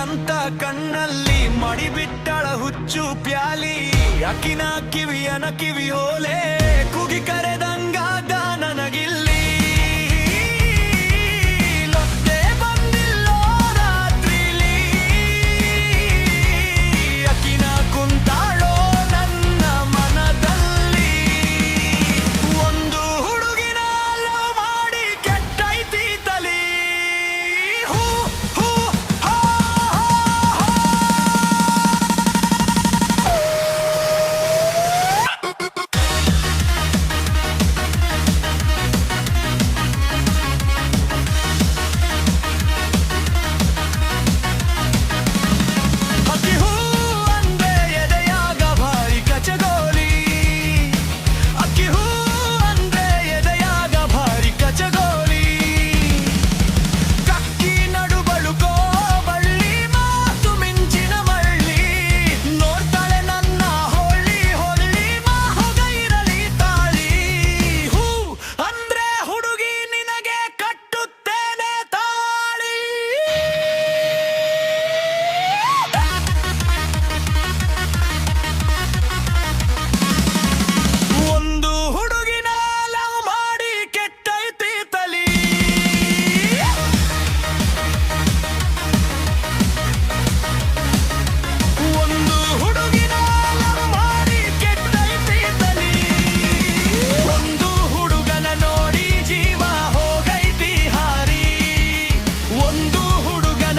ಅಂತ ಕಣ್ಣಲ್ಲಿ ಮಡಿಬಿಟ್ಟಳ ಹುಚ್ಚು ಪ್ಯಾಲಿ. ಅಕಿನ ಕಿವಿಯನ ಕಿವಿ ಹೋಲೆ. ಕುಗಿ ಕರೆದ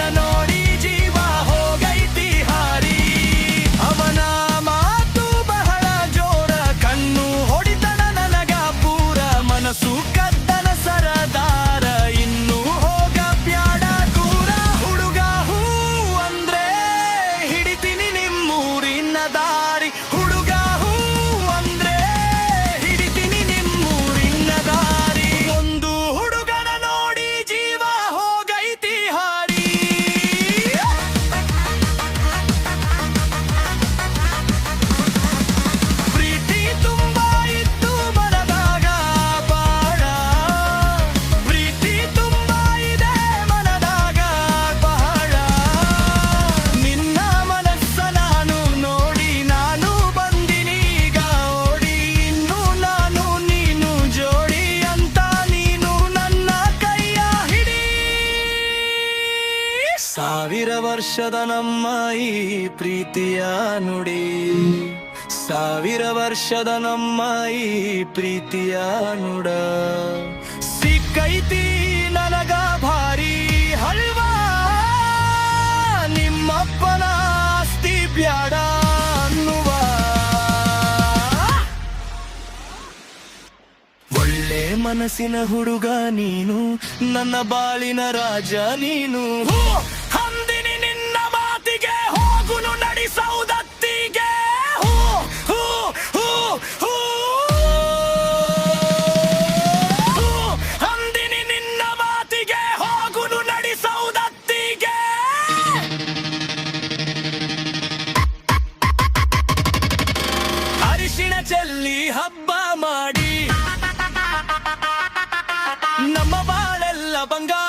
I know ವರ್ಷದ ನಮ್ಮ ಈ ಪ್ರೀತಿಯ ನುಡಿ. ಸಾವಿರ ವರ್ಷದ ನಮ್ಮ ಈ ಪ್ರೀತಿಯ ನುಡ. ಸಿಕ್ಕೈತಿ ನನಗ ಭಾರಿ ಹಲ್ವಾ. ನಿಮ್ಮಪ್ಪನ ಆಸ್ತಿ ಬ್ಯಾಡ ಅನ್ನುವ. ಒಳ್ಳೆ ಮನಸ್ಸಿನ ಹುಡುಗ ನೀನು, ನನ್ನ ಬಾಳಿನ ರಾಜ ನೀನು. ಚಲ್ಲಿ ಹಬ್ಬ ಮಾಡಿ. ನಮ್ಮ ಬಾಳೆಲ್ಲ ಬಂಗಾರ